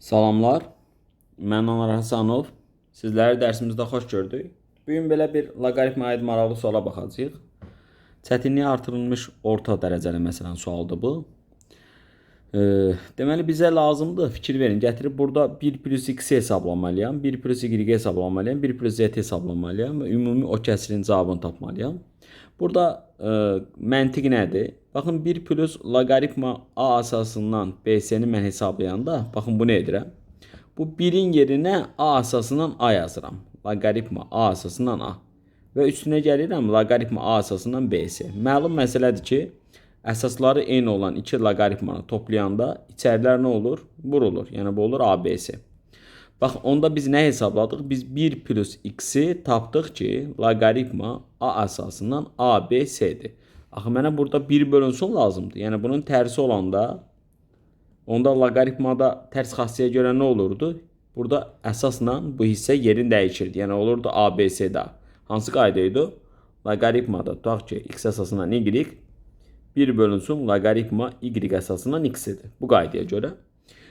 Salamlar. Mən Anar Həsənov. Sizləri dərsimizdə xoş gördük. Bu gün belə bir loqaritmə aid maraqlı suala baxacağıq. Çətinliyi artırılmış orta dərəcəli məsələn sualdır bu. E, deməli bizə lazımdır, fikir verin. Gətirib burada 1 plus x hesablamalıyam, 1 plus y hesablamalıyam, 1 plus z hesablamalıyam və ümumi o kəsirin cavabını tapmalıyam. Burada e, məntiq nədir? Baxın 1 plus loqaritma a əsasından bs-ni mən hesablayanda, baxın bu nə edirəm? Bu 1-in yerinə a əsasından a yazıram. Loqaritma a əsasından a. Və üstünə gəlirəm loqaritma a əsasından bs. Məlum məsələdir ki, əsasları eyni olan iki loqaritmanı toplayanda içərilər nə olur? Vurulur. Yəni bu olur abs. Bax, onda biz nə hesabladıq? Biz 1 plus x-i tapdıq ki, loqaritma a əsasından abs-dir. Axı mənə burada 1 bölünsün lazımdır. Yəni bunun tərsi olanda onda loqaritmada tərs xassəyə görə nə olurdu? Burada əsasla bu hissə yerini dəyişirdi. Yəni olurdu abs-də. Hansı qayda idi? Loqaritmada tutaq ki, x əsasından y 1 bölünsün loqaritma y əsasından x-idir. Bu qaydaya görə.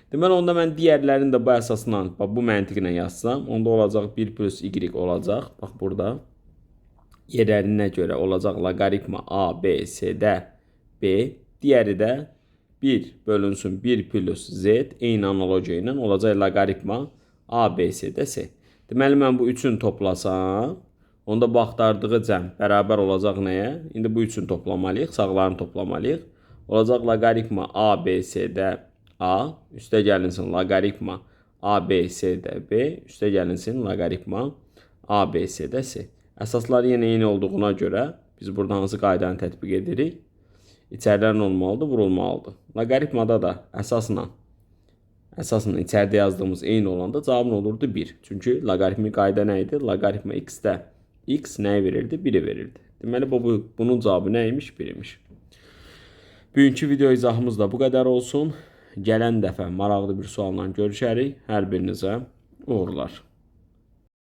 Deməli onda mən digərlərini də bu əsasla, bax bu məntiqlə yazsam, onda olacaq 1 plus y olacaq. Bax burada yerlərinə görə olacaq loqaritma a, b, c-də b, digəri də 1 bölünsün 1 plus z eyni analogiya ilə olacaq loqaritma a, b, c-də c. Deməli mən bu üçün toplasam, onda bu axtardığı cəm bərabər olacaq nəyə? İndi bu üçün toplamalıyıq, sağlarını toplamalıyıq. Olacaq loqaritma a, b, c-də a, üstə gəlinsin loqaritma a, b, üstə gəlinsin loqaritma a, b, c-də c. Əsaslar yenə eyni olduğuna görə biz burada hansı qaydanı tətbiq edirik? İçərilər nə olmalıdır? Vurulmalıdır. Loqaritmada da əsasla əsasla içəridə yazdığımız eyni olanda cavabın olurdu 1. Çünki loqaritmik qayda nə idi? Loqaritma x-də x nəyi verirdi? 1-i verirdi. Deməli bu bunun cavabı nə imiş? 1 imiş. Bugünkü video izahımız da bu qədər olsun. Gələn dəfə maraqlı bir sualla görüşərik. Hər birinizə uğurlar.